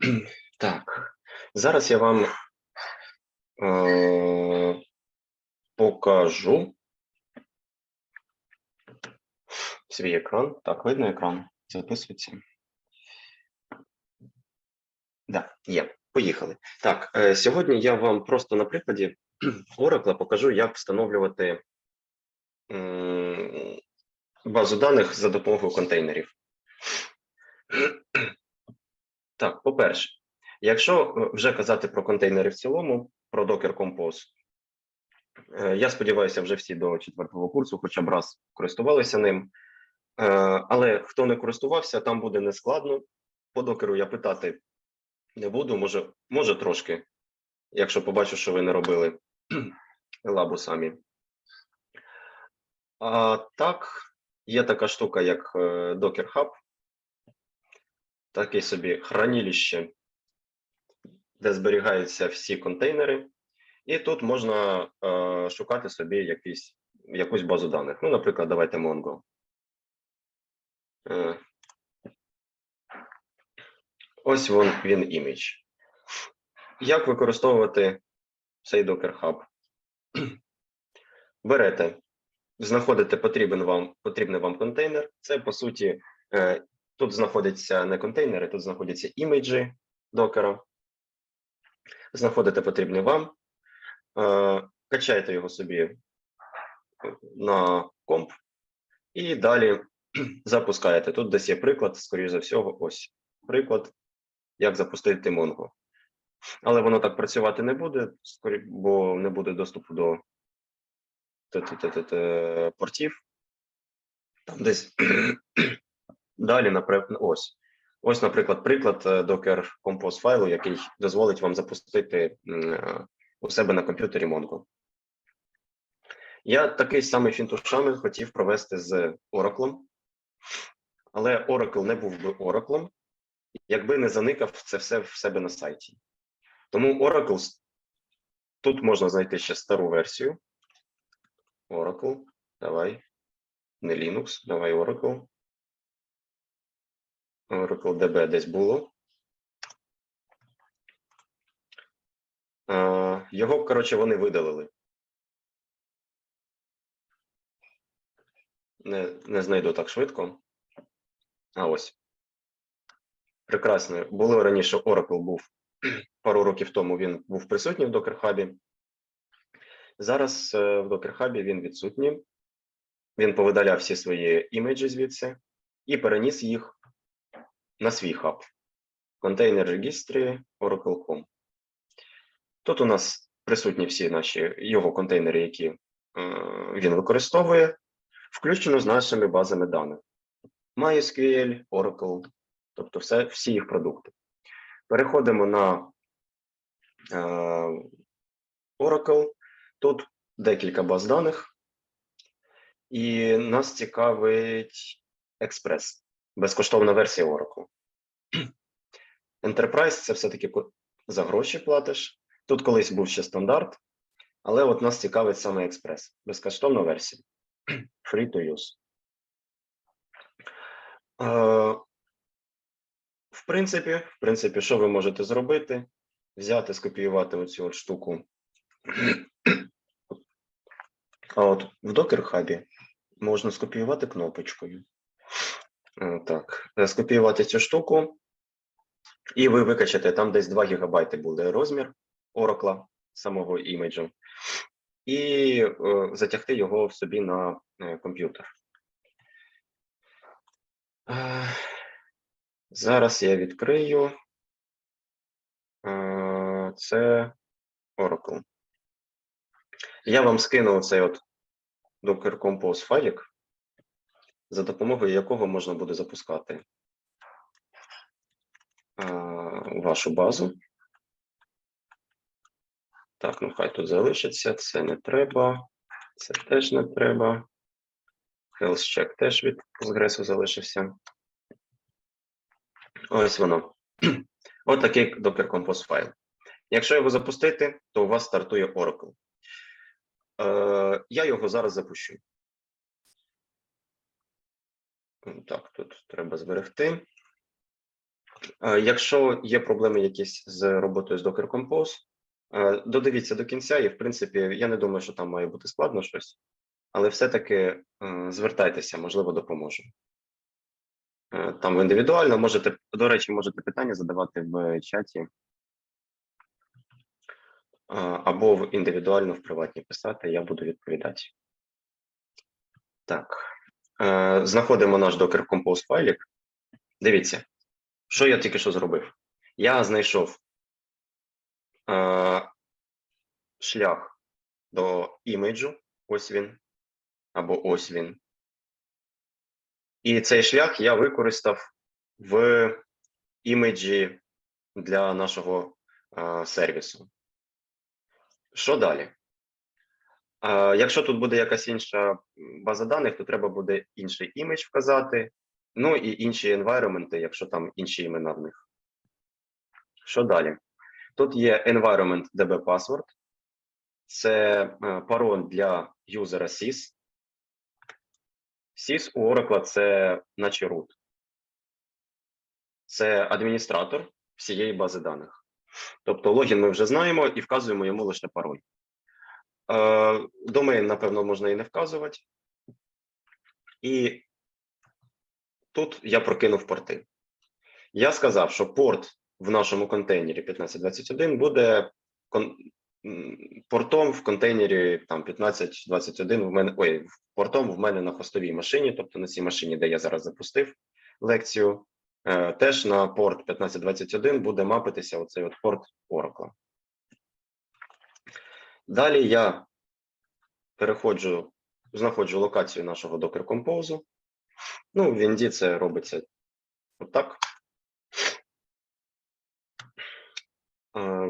Так, зараз я вам е, покажу свій екран. Так, видно екран? Записується. Да, є. Поїхали. Так, е, сьогодні я вам просто на прикладі Oracle покажу, як встановлювати м, базу даних за допомогою контейнерів. Так, по-перше, якщо е, вже казати про контейнери в цілому, про Docker Compose, е, я сподіваюся, вже всі до четвертого курсу хоча б раз користувалися ним. Е, Але хто не користувався, там буде нескладно. По докеру я питати не буду, може, може трошки, якщо побачу, що ви не робили лабу самі. А так, є така штука, як Docker Hub, таке собі хранилище, де зберігаються всі контейнери, і тут можна е, шукати собі якісь, якусь базу даних. Ну, наприклад, давайте Mongo. Е, ось він, він імідж. Як використовувати цей Docker Hub? Берете, знаходите потрібен вам, потрібний вам контейнер. Це, по суті, е, тут знаходяться не контейнери, тут знаходяться іміджі докера. Знаходите потрібний вам, е, качаєте його собі на комп і далі запускаєте. Тут десь є приклад, скоріш за всього, ось приклад, як запустити Mongo. Але воно так працювати не буде, бо не буде доступу до портів. Там десь далі, наприклад, ось. Ось, наприклад, приклад е, Docker Compose файлу, який дозволить вам запустити е, у себе на комп'ютері Mongo. Я такий самий фінтушами хотів провести з Oracle, але Oracle не був би Oracle, якби не заникав це все в себе на сайті. Тому Oracle тут можна знайти ще стару версію. Oracle, давай. Не Linux, давай Oracle. Oracle DB десь було. Е, Його, коротше, вони видалили. Не, не знайду так швидко. А ось. Прекрасно. Було раніше Oracle був пару років тому він був присутній в Docker Hub. Зараз е, в Docker Hub він відсутній. Він повидаляв всі свої імеджі звідси і переніс їх на свій хаб. Контейнер регістрі Oracle.com. Тут у нас присутні всі наші його контейнери, які е, він використовує, включено з нашими базами даних. MySQL, Oracle, тобто все, всі їх продукти. Переходимо на е, Oracle. Тут декілька баз даних, і нас цікавить Express, безкоштовна версія Oracle. Enterprise це все-таки за гроші платиш. Тут колись був ще стандарт, але от нас цікавить саме Express, безкоштовна версія. Free to use. Е, в принципі, в принципі, що ви можете зробити? Взяти, скопіювати оцю от штуку. А от в Docker Hub можна скопіювати кнопочкою. Е, Так, е, скопіювати цю штуку, і ви викачаєте, там десь 2 ГБ буде розмір Oracle, самого іміджу, і е, затягти його собі на е, комп'ютер. Е, Зараз я відкрию. Е, Це Oracle. Я вам скину цей от Docker Compose файлик, за допомогою якого можна буде запускати е, вашу базу. Так, ну хай тут залишиться, це не треба, це теж не треба. Health check теж від Postgres залишився. Ось воно. Ось такий Docker Compose файл. Якщо його запустити, то у вас стартує Oracle. Е, я його зараз запущу. Так, тут треба зберегти. Е, Якщо є проблеми якісь з роботою з Docker Compose, е, додивіться до кінця, і в принципі, я не думаю, що там має бути складно щось, але все-таки е, звертайтеся, можливо, допоможу. Там індивідуально можете, до речі, можете питання задавати в чаті. Або індивідуально в приватні писати, я буду відповідати. Так, е, знаходимо наш Docker Compose файлик. Дивіться, що я тільки що зробив. Я знайшов е, шлях до іміджу, ось він, або ось він. І цей шлях я використав в іміджі для нашого е, сервісу. Що далі? Якщо тут буде якась інша база даних, то треба буде інший імідж вказати, ну і інші environment, якщо там інші імена в них. Що далі? Тут є environment DB password. Це е, пароль для юзера SYS. SYS у Oracle це наче root. Це адміністратор всієї бази даних. Тобто логін ми вже знаємо і вказуємо йому лише пароль. Е, Домен, напевно, можна і не вказувати. І тут я прокинув порти. Я сказав, що порт в нашому контейнері 1521 буде кон- портом в контейнері там 1521 в мене ой, портом в мене на хостовій машині, тобто на цій машині, де я зараз запустив лекцію, е, теж на порт 1521 буде мапитися оцей от порт Oracle. Далі я переходжу, знаходжу локацію нашого Docker Compose. Ну, в Вінді це робиться отак.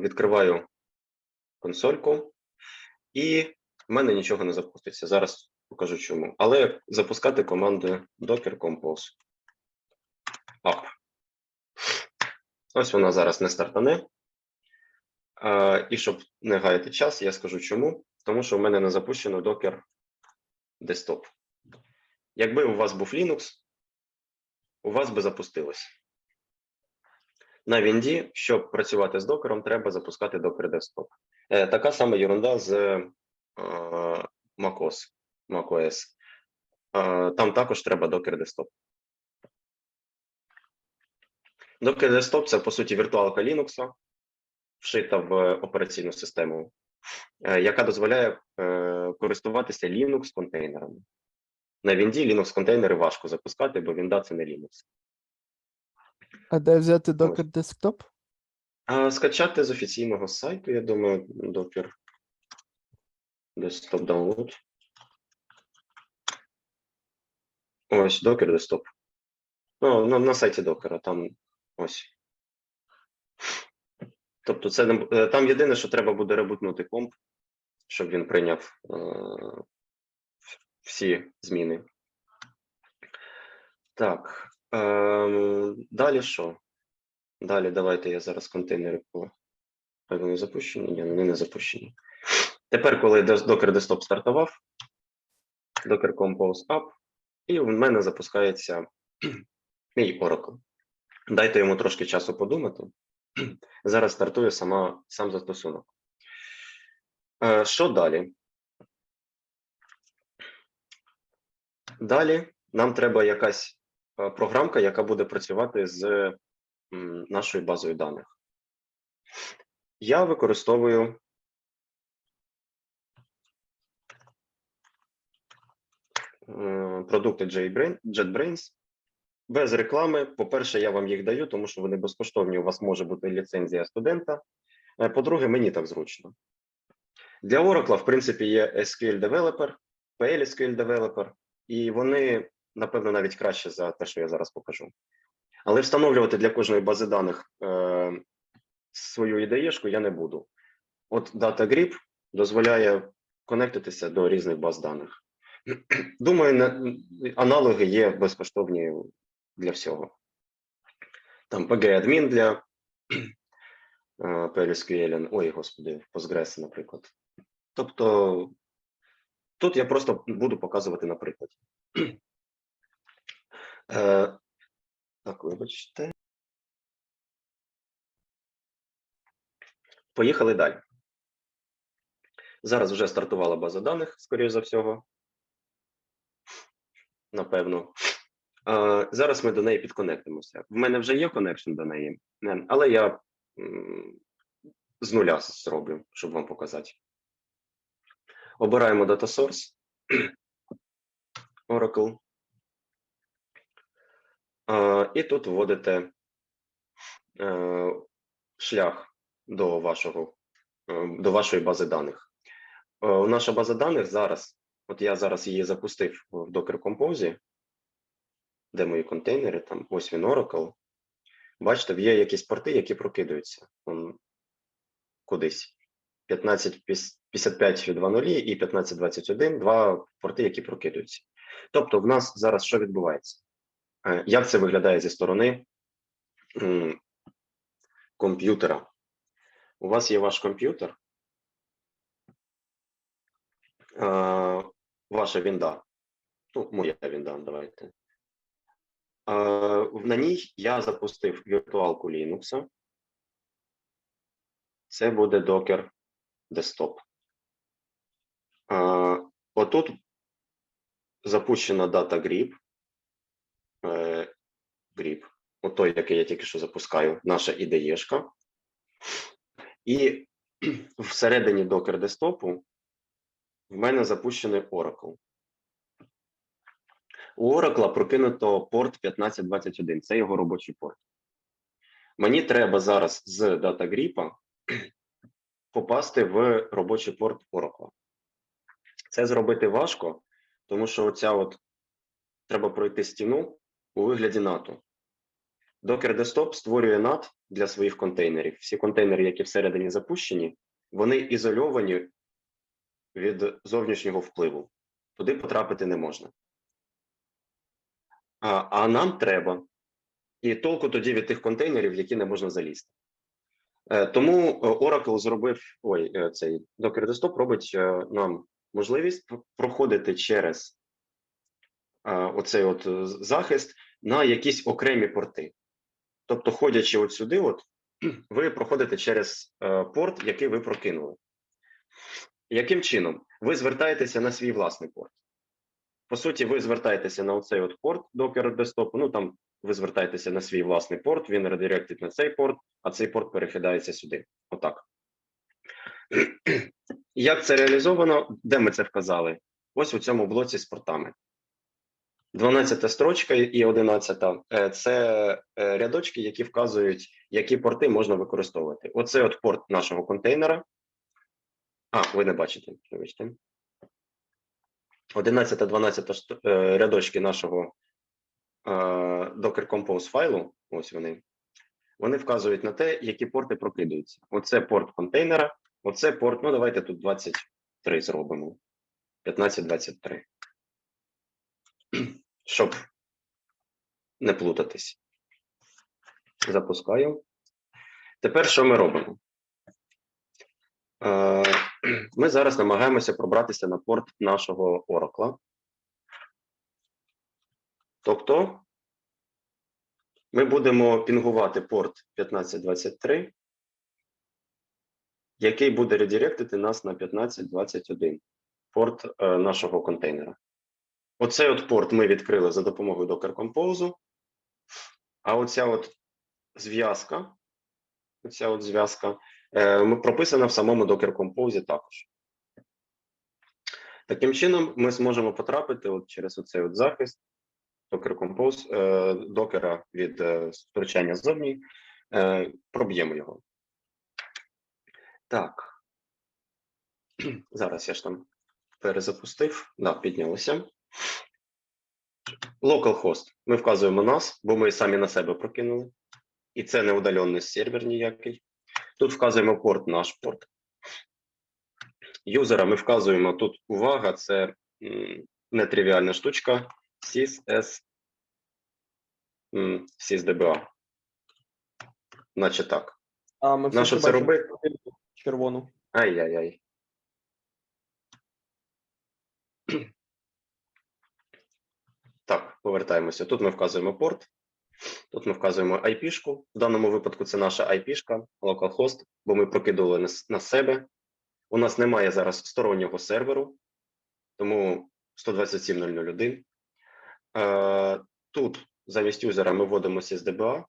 Відкриваю консольку, і в мене нічого не запуститься. Зараз покажу чому. Але запускати команду Docker Compose. Up. Ось вона зараз не стартане. Е, І щоб не гаяти час, я скажу чому. Тому що в мене не запущено Docker Desktop. Якби у вас був Linux, у вас би запустилось. На Вінді, щоб працювати з докером, треба запускати Docker Desktop. Е, така сама ерунда з е, macOS, macOS. Там також треба Docker Desktop. Docker Desktop це, по суті, віртуалка Linux, вшита в операційну систему, е, яка дозволяє е, користуватися Linux контейнерами. На Вінді Linux контейнери важко запускати, бо Вінда це не Linux. А де взяти Docker Desktop? А скачати з офіційного сайту, я думаю, Docker Desktop Download. Ось Docker Desktop. Ну, на, на сайті Docker, там ось. Тобто, це е, там єдине, що треба буде ребутнути комп, щоб він прийняв е, всі зміни. Так. Е, далі що? Далі давайте я зараз контейнери по. Вони запущені? Ні, вони не запущені. Тепер, коли Docker Desktop стартував, Docker Compose Up, і в мене запускається мій Oracle. Дайте йому трошки часу подумати. Зараз стартує сама, сам застосунок. Е, Що далі? Далі нам треба якась е, програмка, яка буде працювати з нашою базою даних. Я використовую е, продукти JetBrains. Без реклами. По-перше, я вам їх даю, тому що вони безкоштовні. У вас може бути ліцензія студента. Е, По-друге, мені так зручно. Для Oracle, в принципі, є SQL Developer, PL SQL Developer, і вони, напевно, навіть краще за те, що я зараз покажу. Але встановлювати для кожної бази даних е, свою ідеєшку я не буду. От DataGrip дозволяє конектитися до різних баз даних. Думаю, на- аналоги є безкоштовні для всього. Там PG-адмін для э, PLSQL, ой, господи, Postgres, наприклад. Тобто тут я просто буду показувати на прикладі. Э, так, вибачте. Поїхали далі. Зараз вже стартувала база даних, скоріш за всього. Напевно. Зараз ми до неї підконектимося. В мене вже є коннекшн до неї, е, але я з нуля зроблю, щоб вам показати. Обираємо Data Source, Oracle. І тут вводите е, шлях до вашого е, до вашої бази даних. Наша база даних зараз, от я зараз її запустив в Docker Compose, де мої контейнери, там ось він Oracle. Бачите, є якісь порти, які прокидаються он, кудись. 1555 від 2.0 і 1521 два порти, які прокидаються. Тобто, в нас зараз що відбувається? Е, Як це виглядає зі сторони комп'ютера? У вас є ваш комп'ютер, е, ваша вінда. Ну, моя вінда, давайте. На ній я запустив віртуалку Linux. Це буде Docker Desktop. Отут запущена дата grip. Е, grip. Отой, який я тільки що запускаю, наша ідеєшка. І всередині Docker Desktop в мене запущений Oracle. У Oracle прокинуто порт 1521. Це його робочий порт. Мені треба зараз з DataGrip попасти в робочий порт Oracle. Це зробити важко, тому що оця от треба пройти стіну у вигляді НАТО. Docker Desktop створює NAT для своїх контейнерів. Всі контейнери, які всередині запущені, вони ізольовані від зовнішнього впливу. Туди потрапити не можна. А, нам треба. І толку тоді від тих контейнерів, які не можна залізти. Е, Тому е, Oracle зробив ой, е, цей Docker Desktop робить нам можливість проходити через оцей от захист на якісь окремі порти. Тобто, ходячи от сюди, от, ви проходите через порт, який ви прокинули. Яким чином? Ви звертаєтеся на свій власний порт. По суті, ви звертаєтеся на оцей от порт Docker Desktop, ну там ви звертаєтеся на свій власний порт, він редиректить на цей порт, а цей порт перекидається сюди. Отак. Як це реалізовано? Де ми це вказали? Ось у цьому блоці з портами. 12 строчка і 11 е, це е, рядочки, які вказують, які порти можна використовувати. Оце от порт нашого контейнера. А, ви не бачите, вибачте. 11 12 е, рядочки нашого е, Docker Compose файлу, ось вони, вони вказують на те, які порти прокидаються. Оце порт контейнера, оце порт, ну давайте тут 23 зробимо. 15-23. Щоб не плутатись. Запускаю. Тепер що ми робимо? Ми зараз намагаємося пробратися на порт нашого Oracle. Тобто ми будемо пінгувати порт 1523, який буде редиректити нас на 1521 порт е, нашого контейнера. Оцей от порт ми відкрили за допомогою Docker Compose, а оця от зв'язка, оця от зв'язка прописана в самому Docker Compose також. Таким чином, ми зможемо потрапити от через оцей от захист Docker Compose, е, докера від е, втручання ззовні, е, проб'ємо його. Так. Зараз я ж там перезапустив. Да, піднялося. Localhost. Ми вказуємо нас, бо ми самі на себе прокинули. І це не удалений сервер ніякий. Тут вказуємо порт, наш порт. Юзера ми вказуємо тут увага, це нетривіальна штучка. SysS SysDBA. Наче так. А, ми все це робити? червону. Ай-яй-яй. Так, повертаємося. Тут ми вказуємо порт. Тут ми вказуємо IP-шку. В даному випадку це наша IP-шка, localhost, бо ми прокидували на, себе. У нас немає зараз стороннього серверу, тому 127.001. Е, тут замість юзера ми вводимо SysDBA.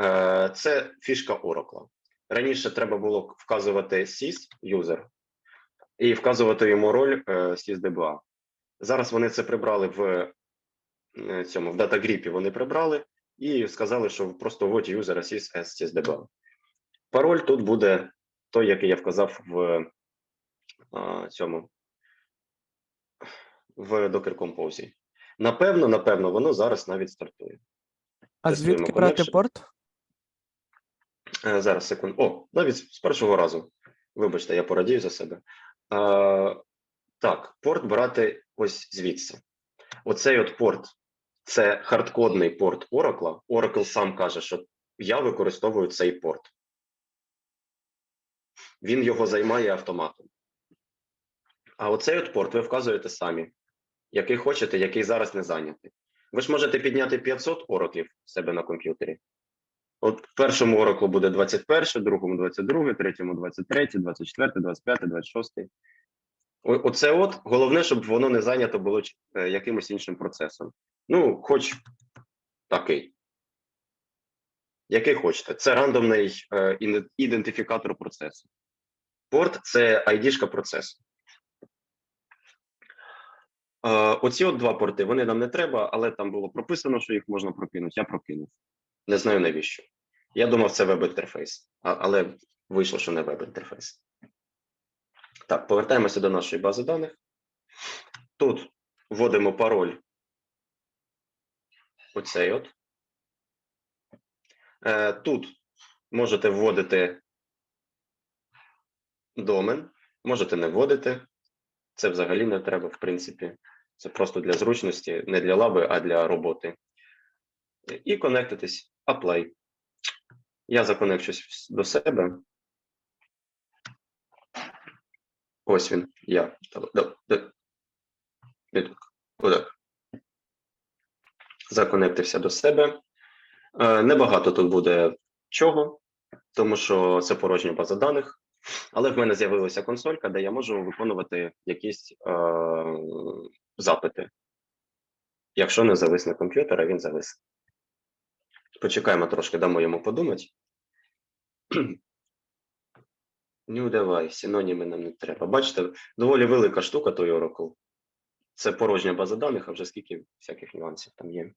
Е, це фішка Oracle. Раніше треба було вказувати sys юзер і вказувати йому роль е, SysDBA. Зараз вони це прибрали в е, цьому в датагріпі. Вони прибрали і сказали, що просто вводь юзера sys as SysDBA. Пароль тут буде той, який я вказав в а, цьому в Docker Compose. Напевно, напевно, воно зараз навіть стартує. А Тестуємо звідки брати connection. порт? Е, Зараз секунду. О, навіть з першого разу. Вибачте, я порадію за себе. Е, так, порт брати ось звідси. Оцей от порт це хардкодний порт Oracle. Oracle сам каже, що я використовую цей порт. Він його займає автоматом. А оцей от порт ви вказуєте самі, який хочете, який зараз не зайнятий. Ви ж можете підняти 500 ораклів в себе на комп'ютері. От в першому ораклу буде 21, другому 22, третьому 23, 24, 25, 26. Оце от головне, щоб воно не зайнято було е, якимось іншим процесом. Ну, хоч такий. Який хочете. Це рандомний е, ідентифікатор процесу. Порт це ID-шка процесу. Е, оці от два порти, вони нам не треба, але там було прописано, що їх можна прокинути. Я прокинув. Не знаю навіщо. Я думав, це веб-інтерфейс, але вийшло, що не веб-інтерфейс. Так, повертаємося до нашої бази даних. Тут вводимо пароль. Оцей от. Е, Тут можете вводити домен, можете не вводити. Це взагалі не треба, в принципі. Це просто для зручності, не для лаби, а для роботи. І конектитись. Apply. Я законекчусь до себе. Ось він. Я. Отак. Законектився до себе. Е, Небагато тут буде чого, тому що це порожня база даних. Але в мене з'явилася консолька, де я можу виконувати якісь е, запити. Якщо не зависне комп'ютер, а він завис. Почекаємо трошки, дамо йому подумати. Ну, давай, синоніми нам не треба. Бачите, доволі велика штука той Oracle. Це порожня база даних, а вже скільки всяких нюансів там є.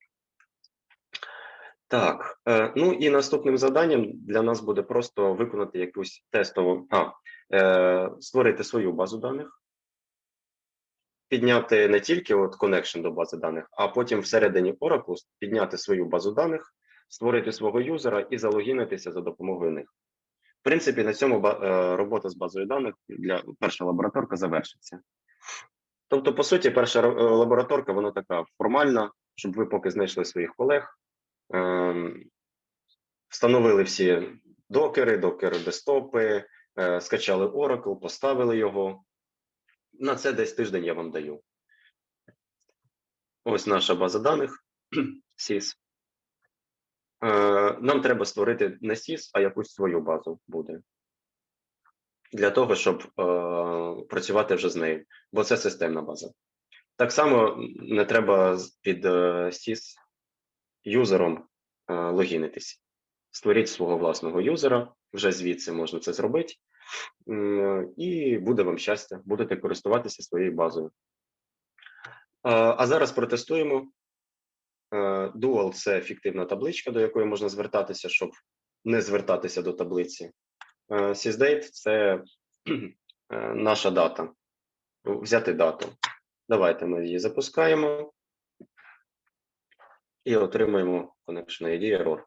Так, е, ну і наступним завданням для нас буде просто виконати якусь тестову, а, е, створити свою базу даних, підняти не тільки от connection до бази даних, а потім всередині Oracle підняти свою базу даних, створити свого юзера і залогінитися за допомогою них. В принципі, на цьому е, робота з базою даних для перша лабораторка завершиться. Тобто, по суті, перша е, лабораторка вона така формальна, щоб ви поки знайшли своїх колег, ем, встановили всі докери, докери десктопи, е, скачали Oracle, поставили його. На це десь тиждень я вам даю. Ось наша база даних SIS. Е, Нам треба створити не SIS, а якусь свою базу буде. Для того, щоб е, працювати вже з нею, бо це системна база. Так само не треба під е, SIS юзером е, логінитись. Створіть свого власного юзера, вже звідси можна це зробити. М, І буде вам щастя, будете користуватися своєю базою. Е, А зараз протестуємо. Е, Dual – це фіктивна табличка, до якої можна звертатися, щоб не звертатися до таблиці. Е, SysDate – це е, наша дата. Взяти дату. Давайте ми її запускаємо і отримаємо connection ID error.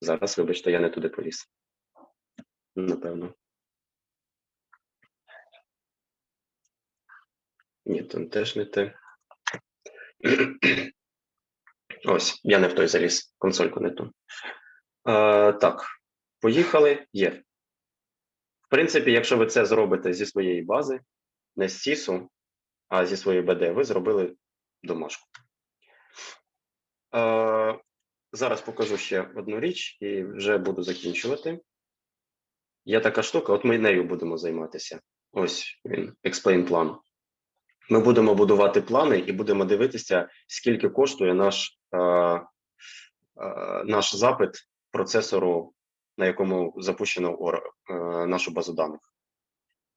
Зараз, вибачте, я не туди поліз. Напевно. Ні, там теж не те. Ось, я не в той заліз, консольку не ту. Е, так, поїхали. Є. В принципі, якщо ви це зробите зі своєї бази, не з СІСу, а зі своєї БД, ви зробили домашку. Е, зараз покажу ще одну річ і вже буду закінчувати. Є така штука, от ми нею будемо займатися. Ось він, explain план. Ми будемо будувати плани і будемо дивитися, скільки коштує наш, наш запит процесору, на якому запущено е, нашу базу даних.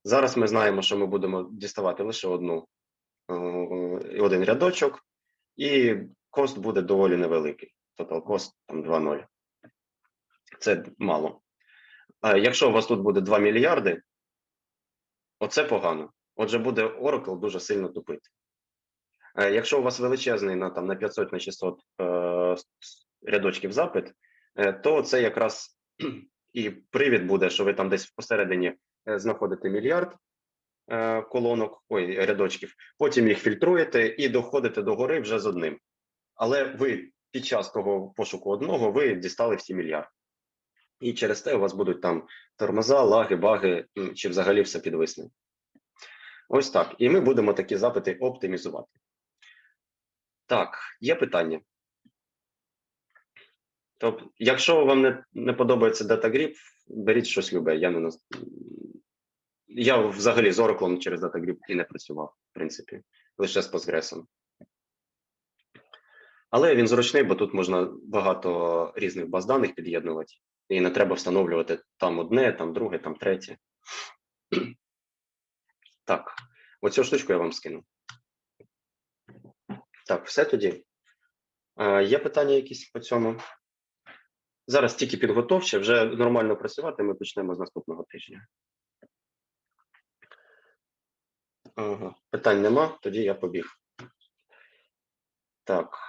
Зараз ми знаємо, що ми будемо діставати лише одну, е, один рядочок, і кост буде доволі невеликий. Total cost там 2.0. Це мало. Якщо у вас тут буде 2 мільярди, оце погано. Отже, буде Oracle дуже сильно тупити. Е, Якщо у вас величезний на, там, на 500 на 600 е, рядочків запит, е, то це якраз і привід буде, що ви там десь посередині е, знаходите мільярд е, колонок, ой, рядочків, потім їх фільтруєте і доходите до гори вже з одним. Але ви під час того пошуку одного ви дістали всі мільярди. І через те у вас будуть там тормоза, лаги, баги, чи взагалі все підвисне. Ось так. І ми будемо такі запити оптимізувати. Так, є питання. Тобто, якщо вам не, не подобається DataGrip, беріть щось любе. Я не наз- я взагалі з Oracle через DataGrip і не працював, в принципі, лише з Postgres. Але він зручний, бо тут можна багато різних баз даних під'єднувати, і не треба встановлювати там одне, там друге, там третє. Так, оцю штучку я вам скину. Так, все тоді. Е, є питання якісь по цьому? Зараз тільки підготовче, вже нормально працювати. Ми почнемо з наступного тижня. Ага. Питань нема, тоді я побіг. Так.